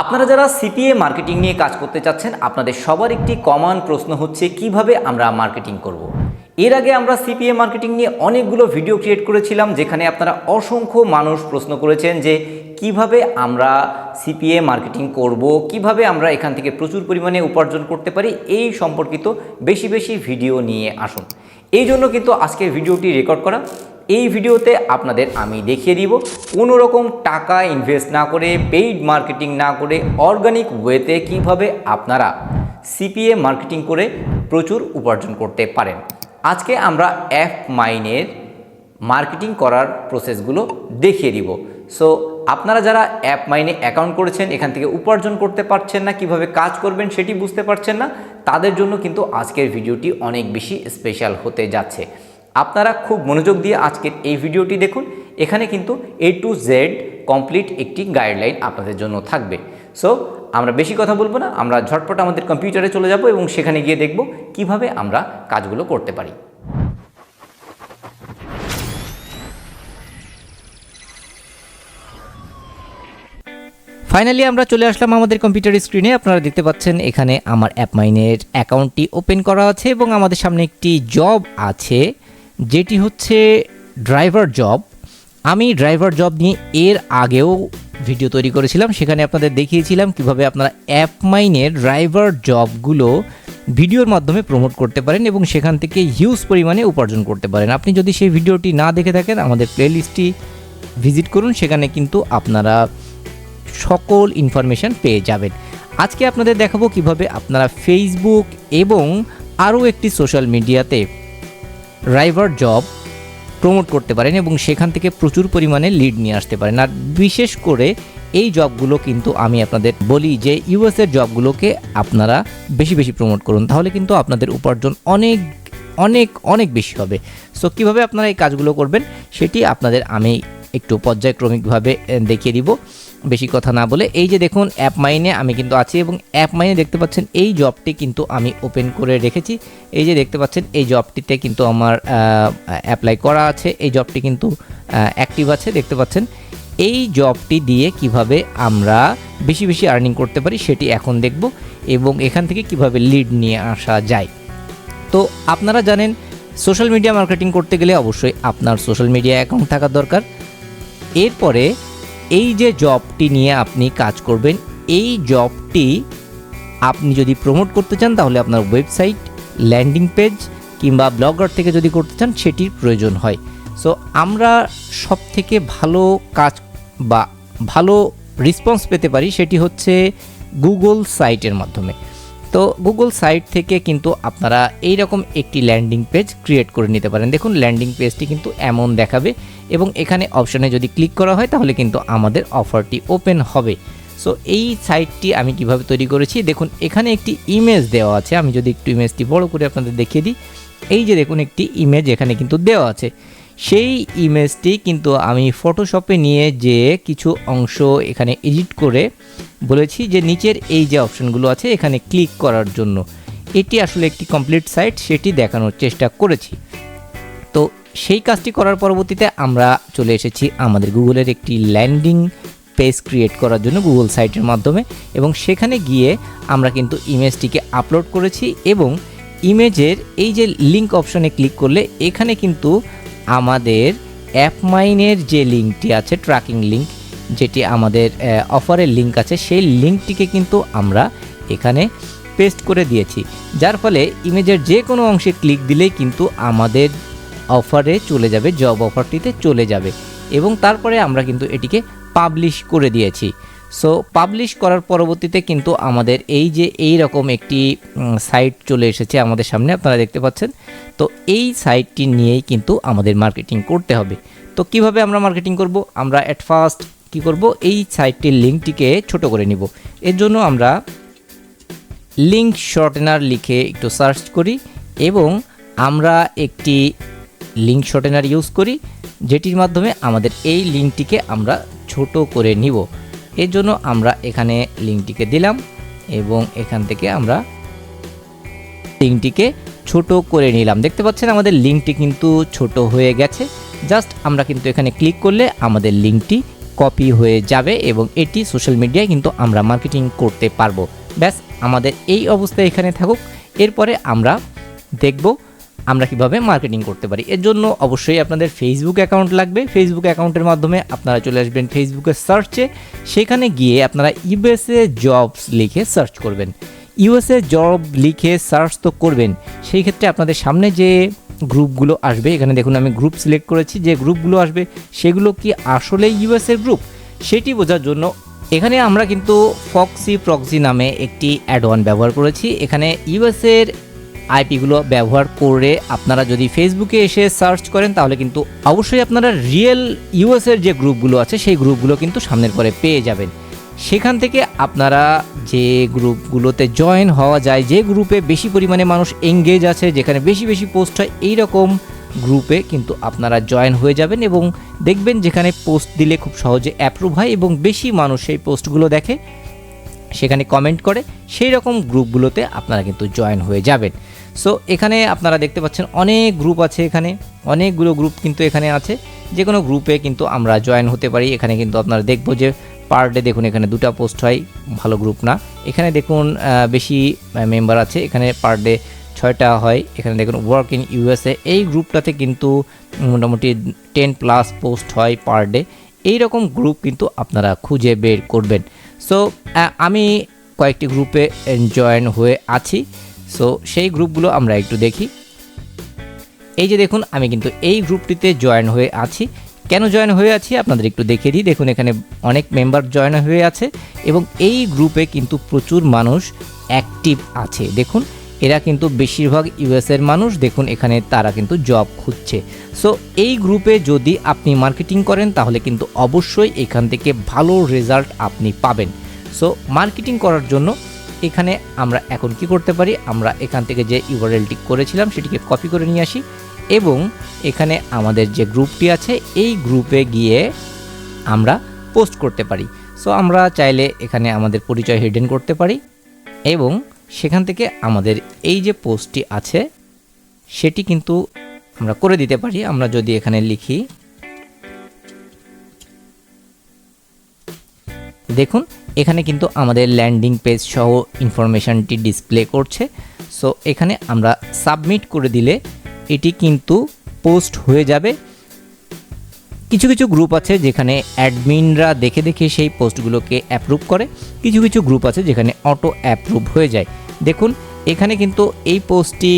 আপনারা যারা CPA marketing নিয়ে কাজ করতে চাচ্ছেন, আপনাদের সবার একটি কমন প্রশ্ন হচ্ছে, কীভাবে আমরা মার্কেটিং করব। এর আগে আমরা সিপিএ মার্কেটিং নিয়ে অনেকগুলো ভিডিও ক্রিয়েট করেছিলাম, যেখানে আপনারা অসংখ্য মানুষ প্রশ্ন করেছেন যে, কীভাবে আমরা সিপিএ মার্কেটিং করব, কীভাবে আমরা এখান থেকে প্রচুর পরিমাণে উপার্জন করতে পারি, এই সম্পর্কিত বেশি বেশি ভিডিও নিয়ে আসুন এই জন্য কিন্তু আজকের ভিডিওটি রেকর্ড করা এই ভিডিওতে আপনাদের আমি দেখিয়ে দিব কোনো রকম টাকা ইনভেস্ট না করে পেইড মার্কেটিং না করে অর্গানিক ওয়েতে কীভাবে আপনারা সিপিএ মার্কেটিং করে প্রচুর উপার্জন করতে পারেন। আজকে আমরা অ্যাপ মাইনের মার্কেটিং করার প্রসেসগুলো দেখিয়ে দিব। সো আপনারা যারা অ্যাপ মাইনে অ্যাকাউন্ট করেছেন, এখান থেকে উপার্জন করতে পারছেন না, কীভাবে কাজ করবেন সেটি বুঝতে পারছেন না, তাদের জন্য কিন্তু আজকের ভিডিওটি অনেক বেশি স্পেশাল হতে যাচ্ছে। আপনারা খুব মনোযোগ দিয়ে আজকের এই ভিডিওটি দেখুন। এখানে কিন্তু এ টু জেড কমপ্লিট একটি গাইডলাইন আপনাদের জন্য থাকবে। সো আমরা বেশি কথা বলব না, আমরা ঝটপট আমাদের কম্পিউটারে চলে যাব এবং সেখানে গিয়ে দেখব কীভাবে আমরা কাজগুলো করতে পারি। ফাইনালি আমরা চলে আসলাম আমাদের কম্পিউটার স্ক্রিনে আপনারা দেখতে পাচ্ছেন, এখানে আমার অ্যাপমাইনের অ্যাকাউন্টটি ওপেন করা আছে এবং আমাদের সামনে একটি জব আছে। যেটি হচ্ছে ড্রাইভার জব আমি ড্রাইভার জব নিয়ে এর আগেও ভিডিও তৈরি করেছিলাম, সেখানে আপনাদের দেখিয়েছিলাম কীভাবে আপনারা অ্যাপ মাইনের ড্রাইভার জবগুলো ভিডিওর মাধ্যমে প্রমোট করতে পারেন এবং সেখান থেকে হিউজ পরিমাণে উপার্জন করতে পারেন। আপনি যদি সেই ভিডিওটি না দেখে থাকেন, আমাদের প্লেলিস্টটি ভিজিট করুন, সেখানে কিন্তু আপনারা সকল ইনফরমেশন পেয়ে যাবেন। আজকে আপনাদের দেখাবো কীভাবে আপনারা ফেসবুক এবং আরও একটি সোশ্যাল মিডিয়াতে ড্রাইভার জব প্রমোট করতে পারেন এবং সেখান থেকে প্রচুর পরিমাণে লিড নিয়ে আসতে পারেন। আর বিশেষ করে এই জবগুলো কিন্তু আমি আপনাদের বলি যে ইউএসের জবগুলোকে আপনারা বেশি বেশি প্রমোট করুন। তাহলে কিন্তু আপনাদের উপার্জন অনেক অনেক অনেক বেশি হবে। সো কীভাবে আপনারা এই কাজগুলো করবেন সেটি আপনাদের আমি একটু পর্যায়ক্রমিকভাবে দেখিয়ে দিব। বেশি কথা না বলে, এই যে দেখুন অ্যাপ মাইনে আমি কিন্তু আছি এবং অ্যাপ মাইনে দেখতে পাচ্ছেন এই জবটি কিন্তু আমি ওপেন করে রেখেছি। এই যে দেখতে পাচ্ছেন, এই জবটিতে কিন্তু আমার অ্যাপ্লাই করা আছে, এই জবটি কিন্তু অ্যাক্টিভ আছে, দেখতে পাচ্ছেন। এই জবটি দিয়ে কীভাবে আমরা বেশি বেশি আর্নিং করতে পারি সেটি এখন দেখব এবং এখান থেকে কীভাবে লিড নিয়ে আসা যায়। তো আপনারা জানেন সোশ্যাল মিডিয়া মার্কেটিং করতে গেলে অবশ্যই আপনার সোশ্যাল মিডিয়া অ্যাকাউন্ট থাকা দরকার। এরপরে এই যে জবটি নিয়ে আপনি কাজ করবেন, এই জবটি আপনি যদি প্রমোট করতে চান, তাহলে আপনার ওয়েবসাইট ল্যান্ডিং পেজ কিংবা ব্লগার থেকে যদি করতে চান, সেটির প্রয়োজন হয়। সো আমরা সব থেকে ভালো কাজ বা ভালো রেসপন্স পেতে পারি, সেটি হচ্ছে গুগল সাইটের মাধ্যমে। তো গুগল সাইট থেকে কিন্তু আপনারা এই রকম একটি ল্যান্ডিং পেজ ক্রিয়েট করে নিতে পারেন। দেখুন ল্যান্ডিং পেজটি কিন্তু এমন দেখাবে এবং এখানে অপশনে যদি ক্লিক করা হয়, তাহলে কিন্তু আমাদের অফারটি ওপেন হবে। সো এই সাইটটি আমি কীভাবে তৈরি করেছি? দেখুন, এখানে একটি ইমেজ দেওয়া আছে। আমি যদি একটু ইমেজটি বড় করে আপনাদের দেখিয়ে দিই। এই যে দেখুন, একটি ইমেজ এখানে কিন্তু দেওয়া আছে। সেই ইমেজটি কিন্তু আমি ফটোশপে নিয়ে যে কিছু অংশ এখানে এডিট করে বলেছি যে নিচের এই যে অপশনগুলো আছে, এখানে ক্লিক করার জন্য। এটি আসলে একটি কমপ্লিট সাইট সেটি দেখানোর চেষ্টা করেছি। তো সেই কাজটি করার পরবর্তীতে আমরা চলে এসেছি আমাদের গুগলের একটি ল্যান্ডিং পেজ ক্রিয়েট করার জন্য গুগল সাইটের মাধ্যমে এবং সেখানে গিয়ে আমরা কিন্তু ইমেজটিকে আপলোড করেছি এবং ইমেজের এই যে লিঙ্ক অপশনে ক্লিক করলে এখানে কিন্তু আমাদের অ্যাপ মাইনের যে লিঙ্কটি আছে ট্র্যাকিং লিঙ্ক যেটি আমাদের অফারের লিঙ্ক আছে, সেই লিঙ্কটিকে কিন্তু আমরা এখানে পেস্ট করে দিয়েছি। যার ফলে ইমেজের যে কোনো অংশে ক্লিক দিলেই কিন্তু আমাদের অফারে চলে যাবে জব অফারটিতে চলে যাবে। এবং তারপরে আমরা কিন্তু এটিকে পাবলিশ করে দিয়েছি। সো পাবলিশ করার পরবর্তীতে কিন্তু আমাদের এই যে এই রকম একটি সাইট চলে এসেছে আমাদের সামনে, আপনারা দেখতে পাচ্ছেন। তো এই সাইটটি নিয়েই কিন্তু আমাদের মার্কেটিং করতে হবে। তো কীভাবে আমরা মার্কেটিং করব? আমরা অ্যাট ফার্স্ট কি করব? এই সাইটটির লিঙ্কটিকে ছোট করে নিব। এর জন্য আমরা লিঙ্ক শর্টেনার লিখে একটু সার্চ করি এবং আমরা একটি লিঙ্ক শর্টেনার ইউজ করি, যেটির মাধ্যমে আমাদের এই লিঙ্কটিকে আমরা ছোট করে নিব। এর জন্য আমরা এখানে লিঙ্কটিকে দিলাম এবং এখান থেকে আমরা লিঙ্কটিকে ছোট করে নিলাম। দেখতে পাচ্ছেন আমাদের লিঙ্কটি কিন্তু ছোট হয়ে গেছে। জাস্ট আমরা কিন্তু এখানে ক্লিক করলে আমাদের লিঙ্কটি কপি হয়ে যাবে এবং এটি সোশ্যাল মিডিয়ায় কিন্তু আমরা মার্কেটিং করতে পারব। ব্যাস, আমাদের এই অবস্থা এখানে থাকুক। এরপরে আমরা দেখব আমরা কীভাবে মার্কেটিং করতে পারি। এর জন্য অবশ্যই আপনাদের ফেসবুক অ্যাকাউন্ট লাগবে। ফেসবুক অ্যাকাউন্টের মাধ্যমে আপনারা চলে আসবেন ফেসবুকের সার্চে সেখানে গিয়ে আপনারা ইউএসএ জবস লিখে সার্চ করবেন। ইউএসএ জব লিখে সার্চ তো করবেন। সেই ক্ষেত্রে আপনাদের সামনে যে গ্রুপগুলো আসবে, এখানে দেখুন আমি গ্রুপ সিলেক্ট করেছি। যে গ্রুপগুলো আসবে, সেগুলো কি আসলে ইউএসএর গ্রুপ সেটি বোঝার জন্য এখানে আমরা কিন্তু ফক্সি প্রক্সি নামে একটি অ্যাড ওয়ান ব্যবহার করেছি। এখানে ইউএসএর আইপিগুলো ব্যবহার করে আপনারা যদি ফেসবুকে এসে সার্চ করেন, তাহলে কিন্তু অবশ্যই আপনারা রিয়েল ইউএসের যে গ্রুপগুলো আছে, সেই গ্রুপগুলো কিন্তু সামনের পরে পেয়ে যাবেন। সেখান থেকে আপনারা যে গ্রুপগুলোতে জয়েন হওয়া যায়, যে গ্রুপে বেশি পরিমাণে মানুষ এঙ্গেজ আছে, যেখানে বেশি বেশি পোস্ট হয় এই রকম গ্রুপে কিন্তু আপনারা জয়েন হয়ে যাবেন এবং দেখবেন যেখানে পোস্ট দিলে খুব সহজে অ্যাপ্রুভ হয় এবং বেশি মানুষ সেই পোস্টগুলো দেখে সেখানে কমেন্ট করে, সেই রকম গ্রুপগুলোতে আপনারা কিন্তু জয়েন হয়ে যাবেন। সো এখানে আপনারা দেখতে পাচ্ছেন অনেক গ্রুপ আছে এখানে, অনেকগুলো গ্রুপ কিন্তু এখানে আছে। যে কোনো গ্রুপে কিন্তু আমরা জয়েন হতে পারি। এখানে কিন্তু আপনারা দেখব যে পার ডে দেখুন, এখানে দুটো পোস্ট হয়, ভালো গ্রুপ না। এখানে দেখুন বেশি মেম্বার আছে। এখানে পার ডে ছয়টা হয়। এখানে দেখুন ওয়ার্ক ইন ইউএসএ এই গ্রুপটাতে কিন্তু মোটামুটি টেন প্লাস পোস্ট হয় পার ডে এই রকম গ্রুপ কিন্তু আপনারা খুঁজে বের করবেন। সো আমি কয়েকটি গ্রুপে জয়েন হয়ে আছি। সো সেই গ্রুপগুলো আমরা একটু দেখি। এই যে দেখুন, আমি কিন্তু এই গ্রুপটিতে জয়েন হয়ে আছি। কেন জয়েন হয়ে আছি? আপনাদের একটু দেখিয়ে দিই। দেখুন, এখানে অনেক মেম্বার জয়েন হয়ে আছে এবং এই গ্রুপে কিন্তু প্রচুর মানুষ অ্যাক্টিভ আছে। দেখুন এরা কিন্তু বেশিরভাগ ইউএসের মানুষ। দেখুন, এখানে তারা কিন্তু জব খুঁজছে। সো এই গ্রুপে যদি আপনি মার্কেটিং করেন, তাহলে কিন্তু অবশ্যই এখান থেকে ভালো রেজাল্ট আপনি পাবেন। সো মার্কেটিং করার জন্য এখানে আমরা এখন কি করতে পারি? আমরা এখান থেকে যে ইউআরএলটি করেছিলাম, সেটিকে কপি করে নিয়ে আসি এবং এখানে আমাদের যে গ্রুপটি আছে, এই গ্রুপে গিয়ে আমরা পোস্ট করতে পারি। সো আমরা চাইলে এখানে আমাদের পরিচয় হিডেন করতে পারি এবং সেখান থেকে আমাদের এই যে পোস্টটি আছে, সেটি কিন্তু আমরা করে দিতে পারি। আমরা যদি এখানে লিখি, দেখুন, এখানে কিন্তু আমাদের ল্যান্ডিং পেজ সহ ইনফরমেশনটি ডিসপ্লে করছে। সো এখানে আমরা সাবমিট করে দিলে এটি কিন্তু পোস্ট হয়ে যাবে। কিছু কিছু গ্রুপ আছে যেখানে অ্যাডমিনরা দেখে দেখে সেই পোস্টগুলোকে অ্যাপ্রুভ করে। কিছু কিছু গ্রুপ আছে যেখানে অটো অ্যাপ্রুভ হয়ে যায়। দেখুন, এখানে কিন্তু এই পোস্টটি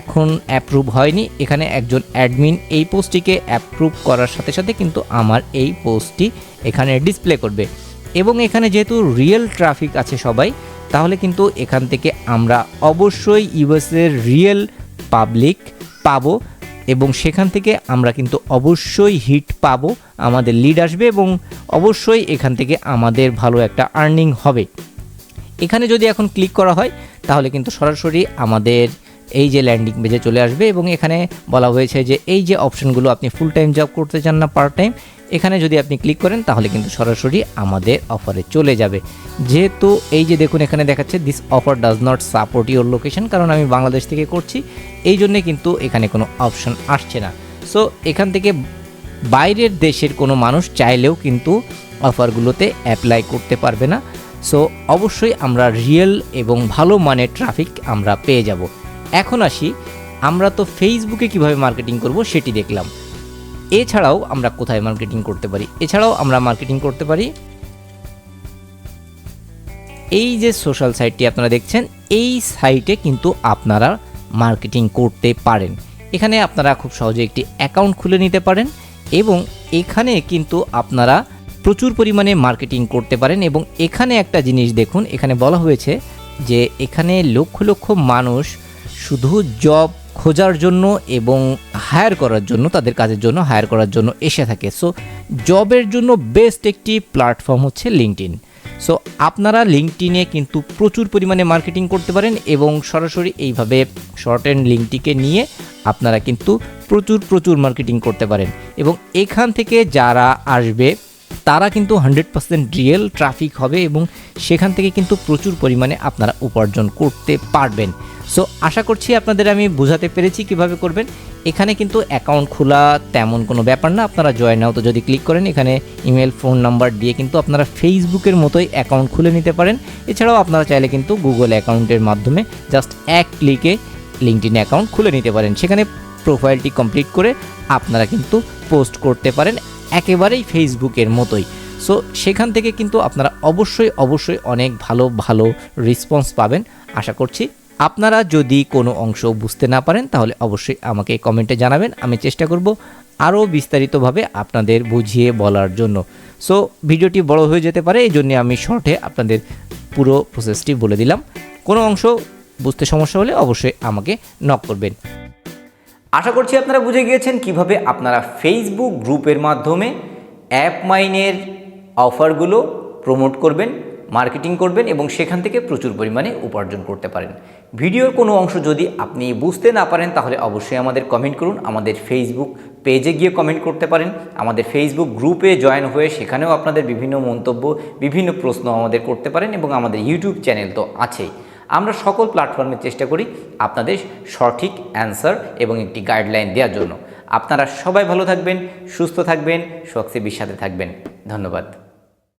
এখন অ্যাপ্রুভ হয়নি। এখানে একজন অ্যাডমিন এই পোস্টটিকে অ্যাপ্রুভ করার সাথে সাথে কিন্তু আমার এই পোস্টটি এখানে ডিসপ্লে করবে। এবং এখানে যেহেতু রিয়েল ট্রাফিক আছে সবাই, তাহলে কিন্তু এখান থেকে আমরা অবশ্যই ইউএসের রিয়েল পাবলিক পাবো এবং সেখান থেকে আমরা কিন্তু অবশ্যই হিট পাবো। আমাদের লিড আসবে এবং অবশ্যই এখান থেকে আমাদের ভালো একটা আর্নিং হবে। এখানে যদি এখন ক্লিক করা হয়, তাহলে কিন্তু সরাসরি আমাদের এই যে ল্যান্ডিং পেজে চলে আসবে এবং এখানে বলা হয়েছে যে এই যে অপশনগুলো আপনি ফুল টাইম জব করতে চান না পার্ট টাইম এখানে যদি আপনি ক্লিক করেন, তাহলে কিন্তু সরাসরি আমাদের অফারে চলে যাবে। যেহেতু এই যে দেখুন, এখানে দেখাচ্ছে this offer does not support your location কারণ আমি বাংলাদেশ থেকে করছি, এই জন্যে কিন্তু এখানে কোনো অপশন আসছে না। সো এখান থেকে বাইরের দেশের কোনো মানুষ চাইলেও কিন্তু অফারগুলোতে অ্যাপ্লাই করতে পারবে না। সো অবশ্যই আমরা রিয়েল এবং ভালো মানের ট্রাফিক আমরা পেয়ে যাব। এখন আসি, আমরা তো ফেসবুকে কীভাবে মার্কেটিং করব সেটি দেখলাম। এছাড়াও আমরা কোথায় মার্কেটিং করতে পারি? এছাড়াও আমরা মার্কেটিং করতে পারি। এই যে সোশ্যাল সাইটটি আপনারা দেখছেন, এই সাইটে কিন্তু আপনারা মার্কেটিং করতে পারেন। এখানে আপনারা খুব সহজে একটি অ্যাকাউন্ট খুলে নিতে পারেন এবং এখানে কিন্তু আপনারা প্রচুর পরিমাণে মার্কেটিং করতে পারেন এবং এখানে একটা জিনিস দেখুন, এখানে বলা হয়েছে যে এখানে লক্ষ লক্ষ মানুষ শুধু জব খোঁজার জন্য এবং হায়ার করার জন্য, তাদের কাজের জন্য হায়ার করার জন্য এসে থাকে। সো জবের জন্য বেস্ট একটি প্ল্যাটফর্ম হচ্ছে লিঙ্কডইন। সো আপনারা লিঙ্কডইনে কিন্তু প্রচুর পরিমাণে মার্কেটিং করতে পারেন এবং সরাসরি এইভাবে শর্ট অ্যান্ড লিঙ্কটিকে নিয়ে আপনারা কিন্তু প্রচুর প্রচুর মার্কেটিং করতে পারেন। এবং এখান থেকে যারা আসবে তারা কিন্তু হান্ড্রেড পার্সেন্ট রিয়েল ট্রাফিক হবে এবং সেখান থেকে কিন্তু প্রচুর পরিমাণে আপনারা উপার্জন করতে পারবেন। সো আশা করছি আপনাদের আমি বোঝাতে পেরেছি কীভাবে করবেন। এখানে কিন্তু অ্যাকাউন্ট খোলা তেমন কোনো ব্যাপার না, আপনারা জয়েন আউতে যদি ক্লিক করেন, এখানে ইমেল, ফোন নাম্বার দিয়ে কিন্তু আপনারা ফেসবুকের মতোই অ্যাকাউন্ট খুলে নিতে পারেন। এছাড়াও আপনারা চাইলে কিন্তু গুগল অ্যাকাউন্টের মাধ্যমে জাস্ট এক ক্লিকে লিঙ্কডিন অ্যাকাউন্ট খুলে নিতে পারেন। সেখানে প্রোফাইলটি কমপ্লিট করে আপনারা কিন্তু পোস্ট করতে পারেন। একেবারেই ফেসবুকের মতোই। সো সেখান থেকে কিন্তু আপনারা অবশ্যই অবশ্যই অনেক ভালো ভালো রেসপন্স পাবেন। আশা করছি আপনারা যদি কোনো অংশ বুঝতে না পারেন, তাহলে অবশ্যই আমাকে কমেন্টে জানাবেন। আমি চেষ্টা করব আরও বিস্তারিতভাবে আপনাদের বুঝিয়ে বলার জন্য। সো ভিডিওটি বড় হয়ে যেতে পারে, এই জন্য আমি শর্টে আপনাদের পুরো প্রসেসটি বলে দিলাম। কোনো অংশ বুঝতে সমস্যা হলে অবশ্যই আমাকে নক করবেন। আশা করছি আপনারা বুঝে গিয়েছেন কীভাবে আপনারা ফেসবুক গ্রুপের মাধ্যমে অ্যাপ মাইনের অফারগুলো প্রমোট করবেন, মার্কেটিং করবেন এবং সেখান থেকে প্রচুর পরিমাণে উপার্জন করতে পারেন। ভিডিওর কোনো অংশ যদি আপনি বুঝতে না পারেন, তাহলে অবশ্যই আমাদের কমেন্ট করুন, আমাদের ফেসবুক পেজে গিয়ে কমেন্ট করতে পারেন, আমাদের ফেসবুক গ্রুপে জয়েন হয়ে সেখানেও আপনাদের বিভিন্ন মন্তব্য, বিভিন্ন প্রশ্ন আমাদের করতে পারেন এবং আমাদের ইউটিউব চ্যানেল তো আছেই। আমরা সকল প্ল্যাটফর্মে চেষ্টা করি আপনাদের সঠিক অ্যান্সার এবং একটি গাইডলাইন দেওয়ার জন্য। আপনারা সবাই ভালো থাকবেন, সুস্থ থাকবেন শক্সিবির সাথে থাকবেন। ধন্যবাদ।